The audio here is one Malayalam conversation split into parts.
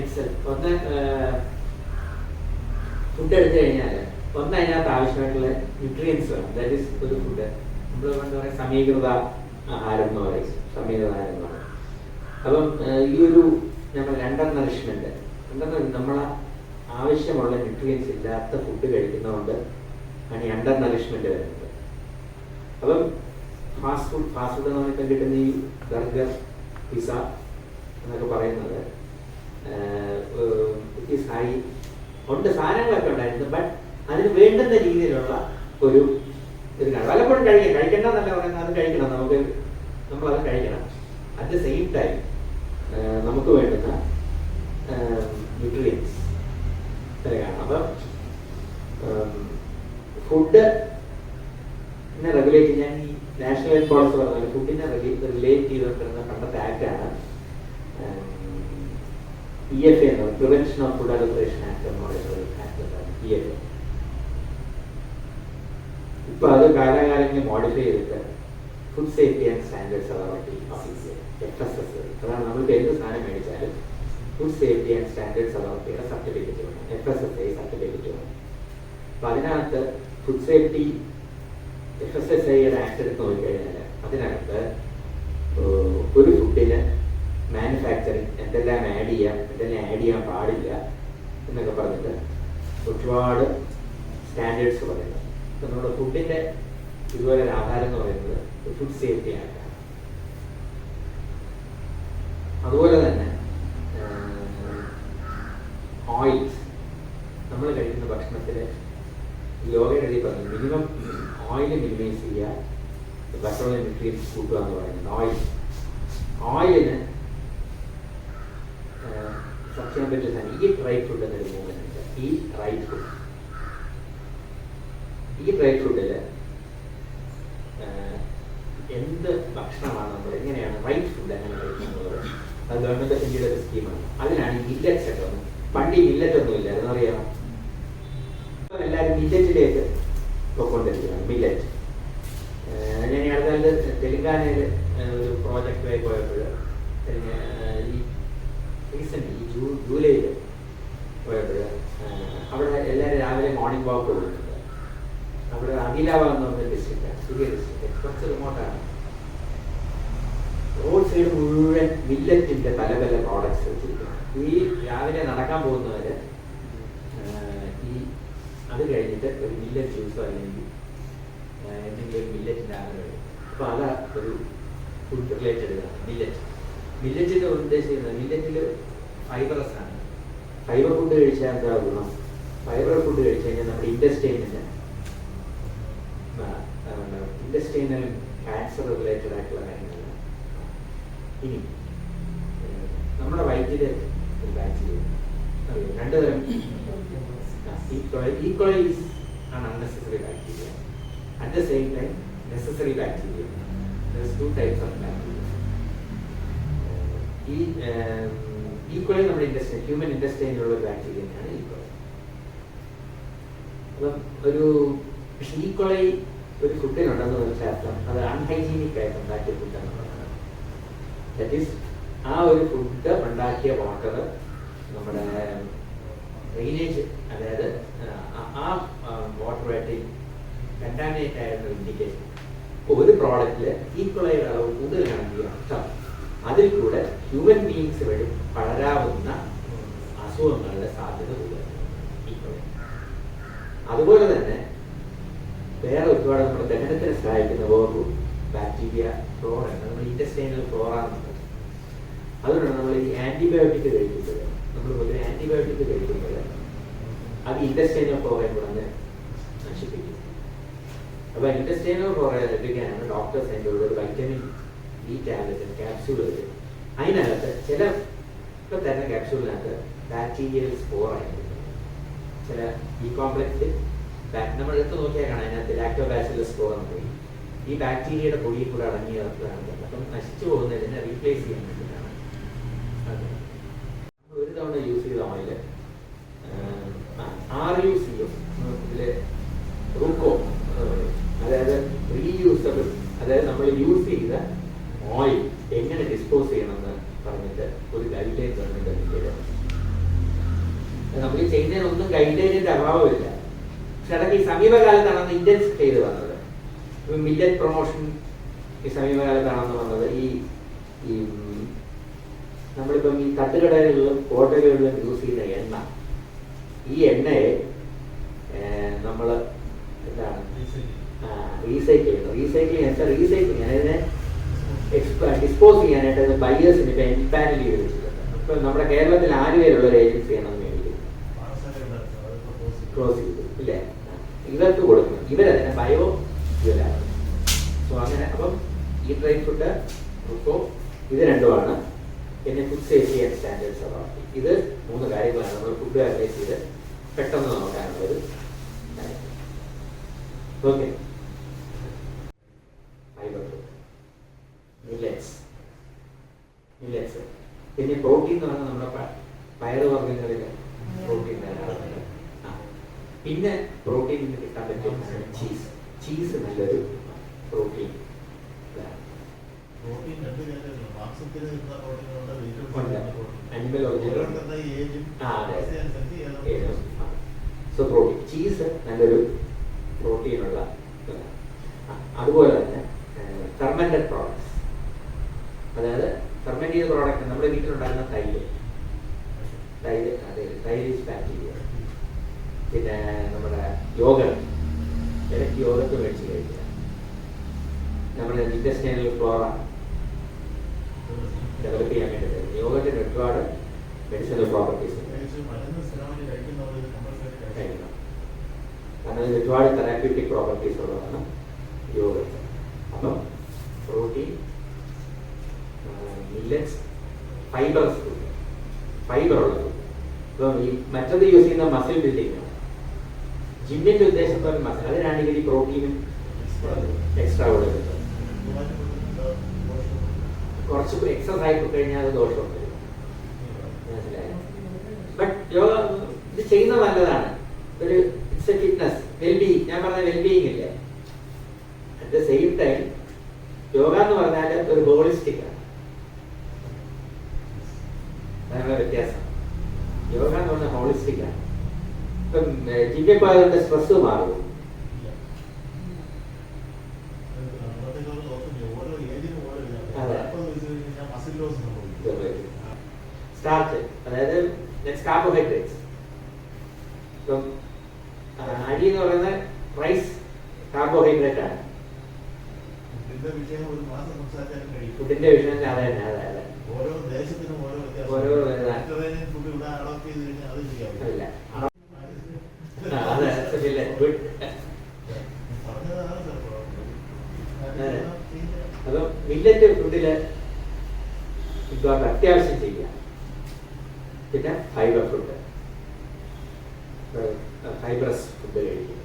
ഇറ്റ്സെൽഫ് ഒന്ന് ഫുഡ് എടുത്തു കഴിഞ്ഞാൽ ഒന്ന് അതിനകത്ത് ആവശ്യമായിട്ടുള്ള ന്യൂട്രിയൻസ് വേണം. ദാറ്റ് ഈസ് ഒരു ഫുഡ് നമ്മൾ എന്താ പറയുക സമീകൃത ആഹാരം എന്ന് പറയും. സമീകൃത ആഹാരം എന്ന് പറയും. അപ്പം ഈ ഒരു നമ്മൾ രണ്ടർ നറിഷ്മെന്റ് എന്തെന്ന് നമ്മളെ ആവശ്യമുള്ള ന്യൂട്രിയൻസ് ഇല്ലാത്ത ഫുഡ് കഴിക്കുന്നതുകൊണ്ട് ആണ് ഈ അണ്ടർ നറിഷ്മെന്റ് വരുന്നത്. അപ്പം ഫാസ്റ്റ് ഫുഡ് ഫാസ്റ്റ് ഫുഡ് എന്ന് പറയുമ്പോൾ കിട്ടുന്ന ഈ ബർഗർ പിസ എന്നൊക്കെ പറയുന്നത് ഈസ് ഹൈ ഉണ്ട് സാധനങ്ങളൊക്കെ ഉണ്ടായിരുന്നു ബട്ട് അതിന് വേണ്ടുന്ന രീതിയിലുള്ള ഒരു ഇത് കാണും വല്ലപ്പോഴും കഴിക്കാം. കഴിക്കണ്ടെന്നല്ല പറയുന്നത് അത് കഴിക്കണം. നമുക്ക് നമ്മളത് കഴിക്കണം. അറ്റ് ദ സെയിം ടൈം നമുക്ക് വേണ്ടുന്ന ന്യൂട്രിയൻസ് കാണാം. അപ്പം ഫുഡ് റെഗുലേറ്റ് ഞാൻ ഈ നാഷണൽ ഹെൽത്ത് പോളിസി പറഞ്ഞാൽ ഫുഡിനെ റെഗുലേറ്റ് ചെയ്തുകൊണ്ടിരുന്ന പണ്ടത്തെ ആക്ടാണ് ഇ എഫ് എ എന്ന് prevention of food adulteration act എന്ന് പറയുന്ന ഒരു എ ഇപ്പൊ അത് കാലാകാലങ്ങളിൽ മോഡിഫൈ ചെയ്തിട്ട് food safety and standards authority F S S അതാണ് നമ്മൾക്ക് എന്ത് സാധനം മേടിച്ചാലും ഫുഡ് സേഫ്റ്റി ആൻഡ് സ്റ്റാൻഡേർഡ്സ് അതോറിറ്റിയുടെ സർട്ടിഫിക്കറ്റ് വേണം F S S I certificate വേണം അപ്പൊ അതിനകത്ത് food safety F S S ഐയുടെ ആക്ട് എടുത്ത് നോക്കിക്കഴിഞ്ഞാൽ അതിനകത്ത് ഏഹ്, ഒരു ഫുഡിന് മാനുഫാക്ചറിങ് എന്തെല്ലാം ആഡ് ചെയ്യാം. എന്തെല്ലാം ആഡ് ചെയ്യാൻ പാടില്ല എന്നൊക്കെ പറഞ്ഞിട്ട് ഒരുപാട് സ്റ്റാൻഡേർഡ്സ് പറയുന്നത് ഇപ്പൊ നമ്മുടെ ഫുഡിന്റെ ഇതുപോലെ ഒരു ആധാരം എന്ന് പറയുന്നത് ഫുഡ് സേഫ്റ്റി ആക്ട് അതുപോലെ തന്നെ ഓയിൽസ് നമ്മൾ കഴിക്കുന്ന ഭക്ഷണത്തിൽ യോഗ എഴുതി പറഞ്ഞു മിനിമം ഓയിൽ മിനിമൈസ് ചെയ്യുക. ഭക്ഷണം ന്യൂട്രിയൻസ് കൂട്ടുക എന്ന് പറയുന്നത്. ഓയിൽ ഓയിലിന് സത്യം ചെയ്യാൻ പറ്റിയ സാധനം ഈ ഡ്രൈ ഫ്രൂട്ട് എന്നൊരു മൂവ്മെന്റ് ഉണ്ട് ഈ ഡ്രൈ ഫ്രൂട്ട് ഈ ഡ്രൈ ഫ്രൂട്ടിൽ എന്ത് ഭക്ഷണമാണ് നമ്മൾ എങ്ങനെയാണ് റൈറ്റ് ഫുഡ് എങ്ങനെ കഴിക്കുന്നത്? അത് ഗവൺമെന്റ് ഇന്ത്യയുടെ ഒരു സ്കീമാണ് അതിനാണ് മില്ലറ്റ്സ് ഒക്കെ വന്നത് പണ്ട് ഈ മില്ലറ്റ് ഒന്നും ഇപ്പം എല്ലാവരും മില്ലറ്റിലേക്ക് പോയിക്കൊണ്ടിരിക്കുകയാണ്. മില്ലറ്റ് ഞാൻ അടുത്ത തെലുങ്കാനയിൽ ഒരു പ്രോജക്റ്റായി പോയപ്പോൾ ഈ റീസെന്റ് ഈ ജൂ ജൂലൈയിൽ പോയപ്പോൾ അവിടെ എല്ലാവരും രാവിലെ മോർണിംഗ് വാക്ക് പോകുന്നുണ്ട് എന്ന് പറഞ്ഞ ഡിസ്ട്രിക്റ്റാണ് പുതിയ ഡിസ്ട്രിക്റ്റ് റോഡ് സൈഡ് മുഴുവൻ മില്ലറ്റിന്റെ പല പല പ്രോഡക്ട്സ് വെച്ചിരിക്കുന്നു. ഈ രാവിലെ നടക്കാൻ പോകുന്നവര് ഈ അത് കഴിഞ്ഞിട്ട് ഒരു മില്ലറ്റ് ജ്യൂസോ അല്ലെങ്കിൽ എന്തെങ്കിലും മില്ലറ്റിന്റെ ആഹാരം അപ്പൊ അത് ഒരു ഫുഡ് റിലേറ്റഡ് മില്ലറ്റ് മില്ലറ്റിന്റെ ഉദ്ദേശിക്കുന്നത് മില്ലറ്റിൽ ഫൈബറസ് ആണ്. ഫൈബർ ഫുഡ് കഴിച്ചാൽ എന്താ ഗുണം? ഫൈബർ ഫുഡ് കഴിച്ചു കഴിഞ്ഞാൽ നമ്മുടെ ഇൻഡസ്റ്റൈനിന് ഇൻഡസ്റ്റൈനൽ ക്യാൻസർ റിലേറ്റഡ് ആയിട്ടുള്ള കാര്യങ്ങളാണ്. ഇനി നമ്മുടെ വൈദ്യുതി ഒരു ബാക്ടീരിയ അറിയോ? രണ്ട് തരം ഈക്വലി ഈസ് ആണ് unnecessary bacteria at the same time necessary bacteria two types of bacteria ഈ ഈക്വലി നമ്മുടെ ഇൻഡസ്ട്രി ഹ്യൂമൻ ഇൻഡസ്ട്രിയിലുള്ള ഒരു ബാക്ടീരിയ തന്നെയാണ് ഈക്വലി അപ്പം ഒരു പക്ഷെ ഈക്വലി ഒരു ഫുഡിനുണ്ടെന്ന് മനസ്സിലാക്കാം അത് അൺഹൈജീനിക് ആയിട്ട് ഉണ്ടാക്കിയ ഫുഡ് ഈസ് ആ ഒരു ഫുഡ് ഉണ്ടാക്കിയ വാട്ടർ നമ്മുടെ ഡ്രെയിനേജ് അതായത് ആ- വാട്ടറുമായിട്ട് കണ്ടാമിനേറ്റ് ആയിരുന്ന ഇൻഡിക്കേഷൻ ഒരു പ്രോഡക്റ്റിൽ ഈക്വളായ അളവ് കൂടുതലാണെങ്കിൽ അർത്ഥം അതിൽ കൂടെ ഹ്യൂമൻ ബീങ്സ് വഴി പടരാവുന്ന അസുഖങ്ങളുടെ സാധ്യത കൂടുതലാണ്. അതുപോലെ തന്നെ വേറെ ഒരുപാട് നമ്മുടെ ദഹനത്തിന് സഹായിക്കുന്ന വേറൊരു ബാക്ടീരിയ ഫ്ലോറ നമ്മൾ ഇൻഡസ്ട്രീനൽ ഫ്ലോറ എന്നുള്ളത് അതുകൊണ്ടാണ് നമ്മൾ ഈ ആന്റിബയോട്ടിക് കഴിക്കുമ്പോൾ നമ്മൾ പൊതുവെ ആന്റിബയോട്ടിക് കഴിക്കുമ്പോൾ അത് ഇൻഡസ്ട്രീനൽ ഫ്ലോറയെ കൂടെ നശിപ്പിക്കും. അപ്പൊ ഇൻഡസ്ട്രീനൽ ഫ്ലോറ ലഭിക്കാനാണ് ഡോക്ടേഴ്സ് എന്റെ ഒരു വൈറ്റമിൻ ഡി ടാബ്ലറ്റ് ക്യാപ്സ്യൂൾ വരും. അതിനകത്ത് ചില ഇപ്പൊ തരുന്ന ക്യാപ്സ്യൂളിനകത്ത് ബാക്ടീരിയൽ സ്പോർ ആയിരിക്കും. ചില ഈ കോംപ്ലക്സ് നമ്മൾ എടുത്ത് നോക്കിയാൽ കാണാം അതിനകത്ത് ലാക്ടോബാസിലസ് സ്പോർ എന്ന് പറയും ഈ ബാക്ടീരിയയുടെ പൊടിയിൽ കൂടെ അടങ്ങിയ അപ്പം നശിച്ചു പോകുന്നതിനെ റീപ്ലേസ് ചെയ്യാൻ വേണ്ടിയിട്ടാണ് അത് നമ്മൾ ഒരു തവണ യൂസ് ചെയ്ത oil R U C M ഇതിൽ റൂക്കോ അതായത് റീയൂസബിൾ അതായത് നമ്മൾ യൂസ് ചെയ്ത ഓയിൽ എങ്ങനെ ഡിസ്പോസ് ചെയ്യണമെന്ന് പറഞ്ഞിട്ട് ഒരു ഗൈഡ് ലൈൻ ഗവൺമെന്റ് അതിന്റെ നമ്മൾ ഈ ചെയ്യുന്നതിനൊന്നും ഗൈഡൻസിന്റെ അഭാവമില്ല പക്ഷെ അതൊക്കെ ഈ സമീപകാലത്താണ് അന്ന് ഇന്റൻസ് ചെയ്ത് വന്നത് മില്ലറ്റ് പ്രൊമോഷൻ ഈ സമീപകാലത്താണെന്ന് വന്നത് ഈ ഈ ഉം, നമ്മളിപ്പം ഈ തട്ടുകടകളിലും ഹോട്ടലുകളിലും യൂസ് ചെയ്യുന്ന എണ്ണ ഈ എണ്ണയെ നമ്മൾ എന്താണ്? റീസൈക്കിൾ ചെയ്യുന്നത് റീസൈക്കിൾ ചെയ്യാൻ റീസൈക്കിൾ അതിനെ ഡിസ്പോസ് ചെയ്യാനായിട്ട് ബയേഴ്സിന് ഇപ്പം എൻപാനൽ ചെയ്ത് വെച്ചിട്ടുണ്ട്. ഇപ്പം നമ്മുടെ കേരളത്തിൽ ആറ് പേരുള്ള ഒരു ഏജൻസിയാണ് അത് മേടിക്കുന്നത് ക്ലോസ് ചെയ്തു ഇല്ലേ. ഇവർക്ക് കൊടുക്കണം ഇവരതിനെ ബയോ ഇവരാണ് സോ അങ്ങനെ അപ്പം ഈ ഡ്രൈ ഫുഡ് ഇപ്പോൾ ഇത് രണ്ടുമാണ്. പിന്നെ food safety and standards authority ഇത് മൂന്ന് കാര്യങ്ങളാണ് നമ്മൾ ഫുഡ് അഡ്വൈസ് ചെയ്ത് പെട്ടെന്ന് നോക്കാനുള്ളത് ഓക്കെ. പിന്നെ പ്രോട്ടീൻ എന്ന് പറഞ്ഞാൽ നമ്മുടെ പയറുവർഗങ്ങളിൽ പ്രോട്ടീൻ ധാരാളമുണ്ട് പിന്നെ പ്രോട്ടീൻ കിട്ടാൻ പറ്റും ചീസ് ചീസ് നല്ലൊരു പ്രോട്ടീൻ സോ പ്രോട്ടീൻ ചീസ് നല്ലൊരു പ്രോട്ടീനുള്ള. അതുപോലെ തന്നെ ഫെർമെന്റഡ് പ്രോഡക്ട്സ് അതായത് ഫെർമെന്റ് ചെയ്ത പ്രോഡക്റ്റ് നമ്മുടെ വീട്ടിലുണ്ടാകുന്ന തൈര്. തൈര് അതെ തൈര് ബാക്ടീരിയ പിന്നെ നമ്മുടെ യോഗട്ട് ഇടയ്ക്ക് യോഗട്ട് മേടിച്ച് കഴിക്കുക. നമ്മുടെ ഇൻഡസ്ട്രിയൽ ഫ്ലോറ ഡെവലപ്പ് ചെയ്യാൻ വേണ്ടി യോഗട്ടിന് ഒരുപാട് മെഡിസിനൽ പ്രോപ്പർട്ടീസ് ഉണ്ട് കഴിക്കണം കാരണം ഇത് ഒരുപാട് തെറാപ്യൂട്ടിക് പ്രോപ്പർട്ടീസ് ഉള്ളതാണ് യോഗട്ട് അപ്പം protein millets fibres food fibre ഉള്ളത് ഇപ്പം ഈ മറ്റത് യൂസ് ചെയ്യുന്ന മസിൽ ബിൽഡിംഗ് ആണ് ജിമ്മിന്റെ ഉദ്ദേശം പോലെ മസിൽ അതിനാണെങ്കിൽ ഈ പ്രോട്ടീനും എക്സ്ട്രാ കൊടുക്കുന്നത് കുറച്ച് എക്സസൈസ് ആയി കഴിഞ്ഞാൽ അത് ദോഷമുണ്ട് മനസ്സിലായോ? യോഗ ഇത് ചെയ്യുന്നത് നല്ലതാണ്. ഒരു ഇറ്റ്സ് എ ഫിറ്റ്നസ് വെൽബീയിങ് ഞാൻ പറഞ്ഞ വെൽബീയിങ് ഇല്ലേ? At the same time yoga എന്ന് പറഞ്ഞാൽ ഒരു ഹോളിസ്റ്റിക് ആണ്. അതാണ് വ്യത്യാസം. യോഗ എന്ന് പറഞ്ഞാൽ ഹോളിസ്റ്റിക് ആണ്. ഇപ്പം ജിമ്മിൽ പോയതുകൊണ്ട് സ്ട്രെസ് മാറും. കാർബോഹൈഡ്രേറ്റ്സ് ഇപ്പം അരി എന്ന് പറയുന്നത് റൈസ് കാർബോഹൈഡ്രേറ്റ് ആണ്. ഫുഡിന്റെ വിഷയം അതെ തന്നെ അതെ അതെ. ഓരോ ദേശത്തിനും ഓരോ അത് അല്ല അതെ ഗുഡ് അതെ. അപ്പം മില്ലറ്റ് ഫുഡിൽ അത്യാവശ്യം ഫൈബർ ഫുഡ് ഫൈബ്രസ് ഫുഡ് കഴിക്കുക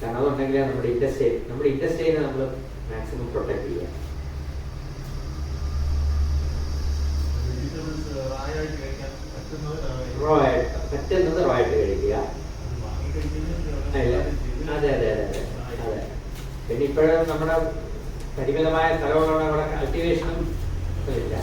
കാരണം അതുണ്ടെങ്കിൽ നമ്മുടെ ഇൻഡസ്ട്രി നമ്മുടെ ഇൻഡസ്ട്രീനെ നമ്മൾ മാക്സിമം പ്രൊട്ടക്ട് ചെയ്യുക പറ്റുന്നത് റോ ആയിട്ട് പറ്റുന്നത് റോ ആയിട്ട് കഴിക്കുക. അതെ അതെ അതെ അതെ അതെ പിന്നെ ഇപ്പോഴും നമ്മുടെ പരിമിതമായ സ്ഥലങ്ങളുടെ അവിടെ കൾട്ടിവേഷനും ഇല്ല.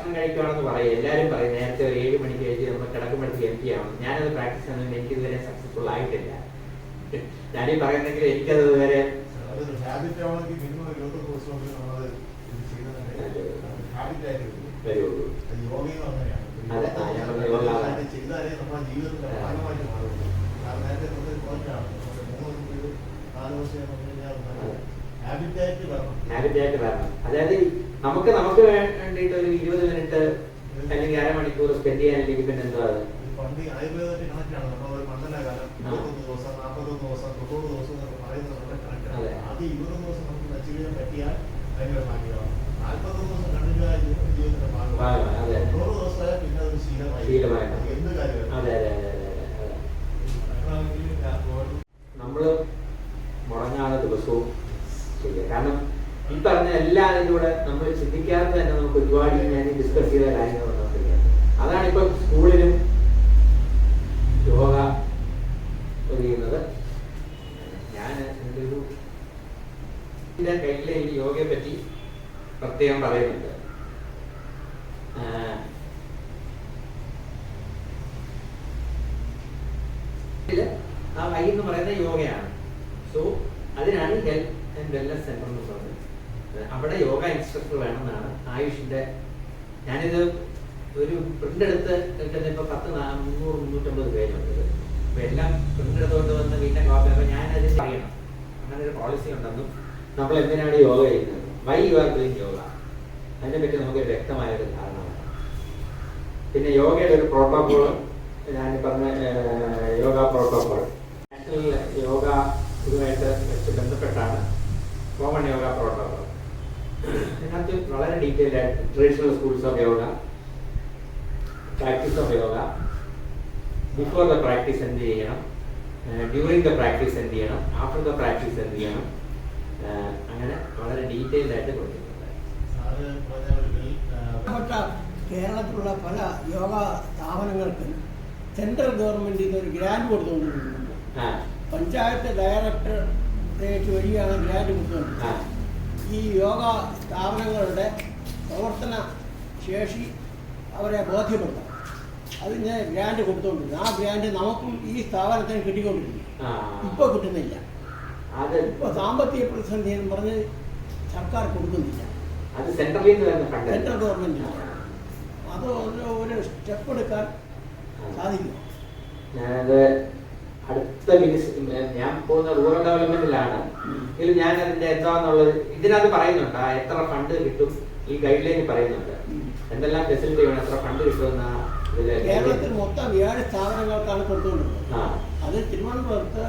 ഭക്ഷണം കഴിക്കുകയാണെന്ന് പറയും. എല്ലാവരും പറയും നേരത്തെ ഒരു ഏഴ് മണിക്ക് കഴിച്ച് നമ്മൾ കിടക്കുമ്പോഴത്തേക്ക് എം പി ആവണം ഞാനത് പ്രാക്ടീസ് ചെയ്യുന്നത് എനിക്ക് ഇതുവരെ സക്സസ്ഫുൾ ആയിട്ടില്ല. ഞാനീ പറയുന്നെങ്കിൽ എനിക്കത് ഇതുവരെ. വരുള്ളൂ. ഹാബിറ്റായിട്ട് വരണം. അതായത് നമുക്ക് നമുക്ക് വേണ്ടിയിട്ട് ഒരു ഇരുപത് മിനിറ്റ് അല്ലെങ്കിൽ അരമണിക്കൂർ സ്പെൻഡ് ചെയ്യാനില്ലെങ്കിൽ പിന്നെ എന്താ അത്? പണ്ട് ഈ കണക്കാണ് നമ്മൾ ഒരു മണ്ഡല കാലം ഇരുപത്തൊന്ന് ദിവസം നാൽപ്പത്തൊന്ന് ദിവസം തൊണ്ണൂറ് ദിവസം എന്നൊക്കെ പറയുന്നത് നമ്മുടെ കണക്കാണ്. അതെ. ഇരുപത്തൊന്ന് ദിവസം നമുക്ക് നശിക്കാൻ പറ്റിയാൽ ഭയങ്കര ഭാഗ്യമാണ്. നാൽപ്പത്തൊന്ന് ദിവസം കണ്ടിന്യൂ ആയ ജീവിതം ജീവിതത്തിന്റെ ഭാഗമാണ്, ഭാഗമാണ്. അതെ. തൊണ്ണൂറ് ദിവസമായ പിന്നെ അതൊരു ശീലമായി. ശീലമായി. എന്ത് കാര്യമാണ്? ഇതെല്ലാം കൂടെ നമ്മൾ ചിന്തിക്കാതെ തന്നെ നമുക്ക് ഒരുപാട് ഞാൻ ഡിസ്കസ് ചെയ്ത കാര്യങ്ങൾ വന്നുകൊണ്ടിരിക്കുന്നത് അതാണ് ഇപ്പൊ സ്കൂളിലും യോഗ ചെയ്യുന്നത് ഞാൻ എന്റെ ഒരു എന്റെ കയ്യിലെ ഈ യോഗയെ പറ്റി പ്രത്യേകം പറയുന്നുണ്ട്. ആ വൈ എന്ന് പറയുന്ന യോഗയാണ്. സോ അതിനാണ് ഹെൽത്ത് ആൻഡ് വെൽനസ് സെന്റർ എന്ന് പറയുന്നത്. അവിടെ യോഗ ഇൻസ്ട്രക്ടർ വേണമെന്നാണ് ആയുഷിന്റെ ഞാനിത് ഒരു പ്രിന്റ് എടുത്ത് കിട്ടുന്ന ഇപ്പൊ പത്ത് മുന്നൂറ് മുന്നൂറ്റമ്പത് പേജുണ്ട് അപ്പൊ എല്ലാം പ്രിന്റ് എടുത്തുകൊണ്ട് വന്ന് വീട്ടിലെ കോപ്പി അപ്പൊ ഞാനത് ചെയ്യണം. അങ്ങനെ ഒരു പോളിസി ഉണ്ടെന്നും നമ്മൾ എന്തിനാണ് യോഗ ചെയ്യുന്നത്? Why you are doing yoga അതിനെപ്പറ്റി നമുക്ക് വ്യക്തമായ ഒരു ധാരണ പിന്നെ യോഗയുടെ ഒരു പ്രോട്ടോകോൾ ഞാൻ പറഞ്ഞ യോഗ പ്രോട്ടോകോൾ നാഷണൽ യോഗ ഇതുമായിട്ട് വെച്ച് ബന്ധപ്പെട്ടാണ്. കോമൺ യോഗ പ്രോട്ടോകോൾ ഇതിനകത്ത് വളരെ ഡീറ്റെയിൽ ആയിട്ട് traditional schools of yoga practice of yoga before the practice എന്ത് ചെയ്യണം? ഡ്യൂറിങ് ദ പ്രാക്ടീസ് എന്ത് ചെയ്യണം? ആഫ്റ്റർ ദ പ്രാക്ടീസ് എന്ത് ചെയ്യണം? അങ്ങനെ വളരെ ഡീറ്റെയിൽഡ് ആയിട്ട് കൊടുത്തിട്ടുണ്ട്. കേരളത്തിലുള്ള പല യോഗ സ്ഥാപനങ്ങൾക്കും സെൻട്രൽ ഗവൺമെന്റിൽ നിന്ന് ഒരു ഗ്രാൻഡ് കൊടുത്തുകൊണ്ടിരിക്കുന്നുണ്ട്. ആ. പഞ്ചായത്ത് ഡയറക്ടറേറ്റ് വഴിയാണ് ഗ്രാൻഡ് കൊടുത്തുകൊണ്ടിരിക്കുന്നത്. ആ. ഈ യോഗ സ്ഥാപനങ്ങളുടെ പ്രവർത്തന ശേഷി അവരെ ബോധ്യപ്പെടുത്തും. അത് ഞാൻ ഗ്രാൻഡ് കൊടുത്തോണ്ടിരുന്നു. ആ ഗ്രാൻഡ് നമുക്കും ഈ സ്ഥാപനത്തിന് കിട്ടിക്കൊണ്ടിരുന്നു. ഇപ്പൊ കിട്ടുന്നില്ല. ഇപ്പൊ സാമ്പത്തിക പ്രതിസന്ധി എന്ന് പറഞ്ഞ് സർക്കാർ കൊടുക്കുന്നില്ല. സെൻട്രൽ ഗവൺമെന്റ് അത് ഒരു സ്റ്റെപ്പ് എടുക്കാൻ സാധിക്കും. ഞാനത് അടുത്ത ഞാൻ പോകുന്ന റൂറൽ ഡെവലപ്മെന്റിലാണ് എങ്കിലും ഞാൻ അതിന്റെ എന്താന്നുള്ളത് ഇതിനകത്ത് പറയുന്നുണ്ട്. ആ എത്ര ഫണ്ട് കിട്ടും? ഈ ഗൈഡ് ലൈനിൽ പറയുന്നുണ്ട്. എന്തെല്ലാം ഫെസിലിറ്റി വേണം? എത്ര ഫണ്ട് കിട്ടുമെന്ന കേരളത്തിൽ മൊത്തം ഏഴ് സ്ഥാപനങ്ങൾക്കാണ് കൊടുത്തുകൊണ്ടിരുന്നത്. ആ. അത് തിരുവനന്തപുരത്ത്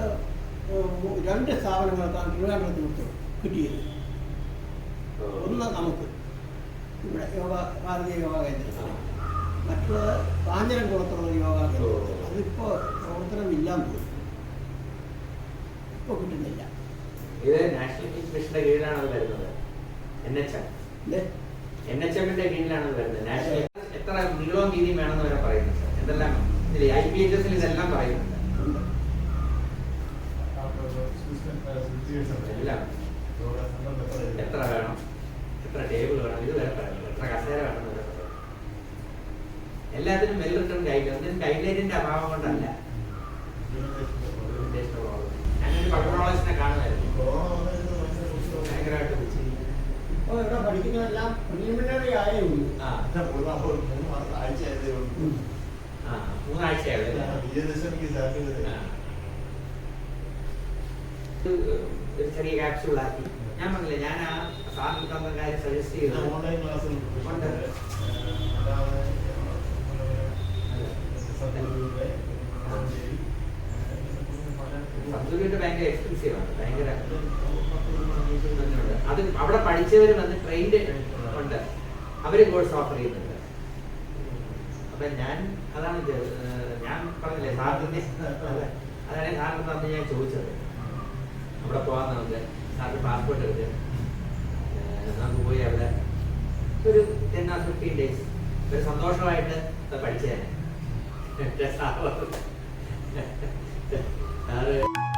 രണ്ട് സ്ഥാപനങ്ങൾക്കാണ് തിരുവനന്തപുരത്ത് കൊടുത്തത് കിട്ടിയത്. ഒന്ന് നമുക്ക്. ഇവിടെ യോഗ ഭാരതീയ യോഗ കേന്ദ്രം. മറ്റുള്ളത് കാഞ്ഞിരംകുളത്തുള്ള പുറത്തുള്ള യോഗ കേന്ദ്രം. അതിപ്പോൾ പ്രവർത്തനമില്ലാന്ന് തോന്നുന്നു. ഇപ്പോൾ കിട്ടുന്നില്ല. ഇത് നാഷണൽ ഫിഷ് മിഷന്റെ കീഴിലാണ് അത് വരുന്നത് N H M N H എമ്മിന്റെ കീഴിലാണ് അത് വരുന്നത്. നാഷണൽ എത്ര നീളവും വീതിയും വേണമെന്ന് വരെ പറയുന്നത് എന്തെല്ലാം ഇതിൽ ഐ പി എച്ച് എസിൽ ഇതെല്ലാം പറയുന്നുണ്ട്. എല്ലാം. എത്ര വേണം? എത്ര ടേബിൾ വേണം? ഇത് വരെ പറയുന്നത് എത്ര കസേര വേണം വരെ പറയുന്നത് എല്ലാത്തിനും വെൽ റിട്ടേൺ ഗൈഡ് ഒന്നിനും ഗൈഡ് ലൈനിന്റെ അഭാവം കൊണ്ടല്ല. പഠിക്കുന്നതെല്ലാം പ്രിലിമിനറി ആയേ ഉള്ളൂ. ആഴ്ചയായതേ മൂന്നാഴ്ചയായത് വിജയദശമിക്ക്. ഒരു ചെറിയ ക്യാപ്സ്യൂളാക്കി ഞാൻ പറഞ്ഞില്ലേ ഞാൻ ആ സാറിന് തന്നെ കാര്യം സജസ്റ്റ് ചെയ്തു ഓൺലൈൻ ക്ലാസ് ഉണ്ട്. സബ്ജക്റ്റ് ഭയങ്കര എക്സ്പെൻസീവ് ആണ്. ഭയങ്കര. അത് അവിടെ പഠിച്ചവർ വന്ന് ട്രെയിൻഡ് ഉണ്ട്. അവർ കോഴ്സ് ഓഫർ ചെയ്യുന്നുണ്ട്. അപ്പൊ ഞാൻ അതാണ് ഞാൻ പറഞ്ഞില്ലേ സാറിന് അതാണ് സാറിന് തന്നെ ഞാൻ ചോദിച്ചത്. അവിടെ പോകാൻ നമുക്ക് സാറിന് പാസ്പോർട്ട് എടുത്ത്. നമുക്ക് പോയി അവിടെ ഒരു ടെൻ ആർ ഫിഫ്റ്റീൻ ഡേയ്സ് ഒരു സന്തോഷമായിട്ട് പഠിച്ചേനെ. രസാവത്